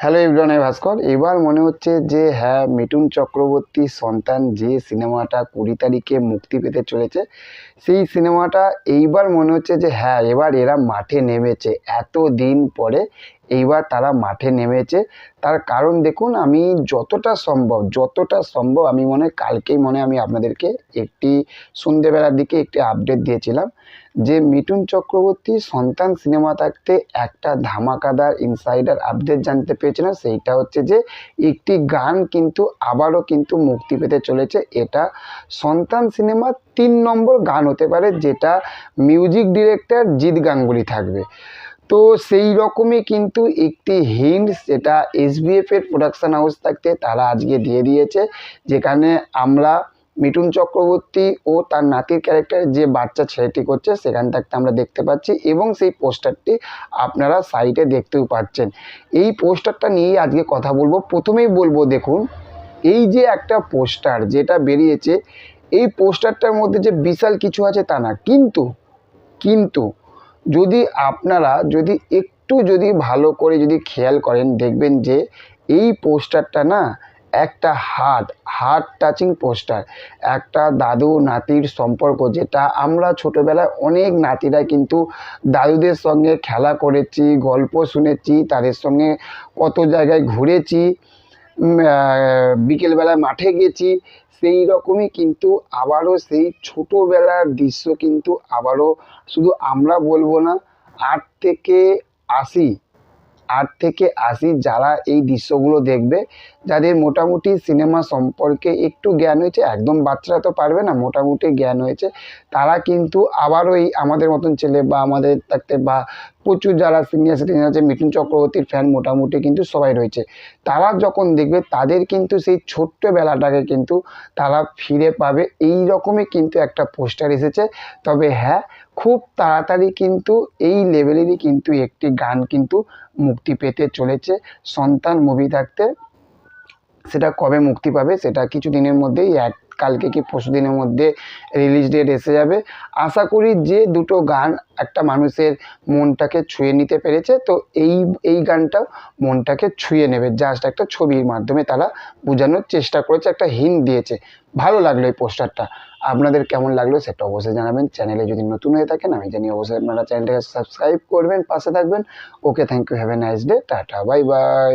Hello Ibran ভাস্কর। এবার মনে হচ্ছে যে হ্যাঁ মিঠুন চক্রবর্তী সন্তান যে সিনেমাটা কুড়ি তারিখে মুক্তি পেতে চলেছে, সেই সিনেমাটা এইবার মনে হচ্ছে যে হ্যাঁ এবার এরা মাঠে নেমেছে। এত দিন পরে এইবার তারা মাঠে নেমেছে। তার কারণ দেখুন, আমি যতটা সম্ভব যতটা সম্ভব আমি মনে, কালকেই মনে আমি আপনাদেরকে একটি সন্ধেবেলার দিকে একটি আপডেট দিয়েছিলাম যে মিঠুন চক্রবর্তী সন্তান সিনেমা থাকতে একটা ধামাকাদার ইনসাইডার আপডেট জানতে পেরেছিলাম সেইটা হচ্ছে যে একটি গান কিন্তু আবারও কিন্তু মুক্তি পেতে চলেছে। এটা সন্তান সিনেমার তিন নম্বর গান হতে পারে, যেটা মিউজিক ডিরেক্টর জিৎ গাঙ্গুলি থাকবে। তো সেই রকমই কিন্তু একটি হিন্ট যেটা এসবিএফের প্রোডাকশান হাউস থাকতে তারা আজকে দিয়ে দিয়েছে, যেখানে আমরা মিঠুন চক্রবর্তী ও তার নাতির ক্যারেক্টার যে বাচ্চা ছেলেটি করছে, সেখান থাকতে আমরা দেখতে পাচ্ছি এবং সেই পোস্টারটি আপনারা সাইটে দেখতেও পাচ্ছেন। এই পোস্টারটা নিয়েই আজকে কথা বলব। প্রথমেই বলব দেখুন, এই যে একটা পোস্টার যেটা বেরিয়েছে, এই পোস্টারটার মধ্যে যে বিশাল কিছু আছে তা না, কিন্তু কিন্তু যদি আপনারা যদি একটু যদি ভালো করে যদি খেয়াল করেন, দেখবেন যে এই পোস্টারটা না, একটা হার্ট হার্ট টাচিং পোস্টার। একটা দাদু নাতির সম্পর্ক যেটা আমরা ছোটোবেলায় অনেক নাতিরা কিন্তু দাদুদের সঙ্গে খেলা করেছি, গল্প শুনেছি, তাদের সঙ্গে কত জায়গায় ঘুরেছি। বিকেলবেলায় মাঠে গেছি, সেই রকমই কিন্তু আবারও সেই ছোটোবেলার দৃশ্য কিন্তু আবারও শুধু আমরা বলব না, আট থেকে আশি আট থেকে আশি যারা এই দৃশ্যগুলো দেখবে, যাদের মোটামুটি সিনেমা সম্পর্কে একটু জ্ঞান হয়েছে, একদম বাচ্চারা তো পারবে না, মোটামুটি জ্ঞান হয়েছে, তারা কিন্তু আবারও এই আমাদের মতন ছেলে বা আমাদের থাকতে বা প্রচুর যারা সিনিয়র সিটিজেন আছে, মিঠুন চক্রবর্তীর ফ্যান মোটামুটি কিন্তু সবাই রয়েছে। তারা যখন দেখবে, তাদের কিন্তু সেই ছোট্টবেলাটাকে কিন্তু তারা ফিরে পাবে। এই রকমই কিন্তু একটা পোস্টার এসেছে। তবে হ্যাঁ খুব তাড়াতাড়ি কিন্তু এই লেভেলেরই কিন্তু একটি গান কিন্তু মুক্তি পেতে চলেছে সন্তান মুভি থাকতে সেটা কবে মুক্তি পাবে, সেটা কিছু দিনের মধ্যেই এক কালকে কি পরশু দিনের মধ্যে রিলিজ ডেট এসে যাবে। আশা করি যে দুটো গান একটা মানুষের মনটাকে ছুঁয়ে নিতে পেরেছে। তো এই এই গানটাও মনটাকে ছুঁয়ে নেবে। জাস্ট একটা ছবির মাধ্যমে তারা বোঝানোর চেষ্টা করেছে, একটা হিন্ট দিয়েছে। ভালো লাগল এই পোস্টারটা। আপনাদের কেমন লাগল সেটা অবশ্যই জানাবেন। চ্যানেলে যদি নতুন হয়ে থাকেন, আমি জানি অবশ্যই আপনারা চ্যানেলটাকে সাবস্ক্রাইব করবেন, পাশে থাকবেন। Okay thank you have a nice day tata bye bye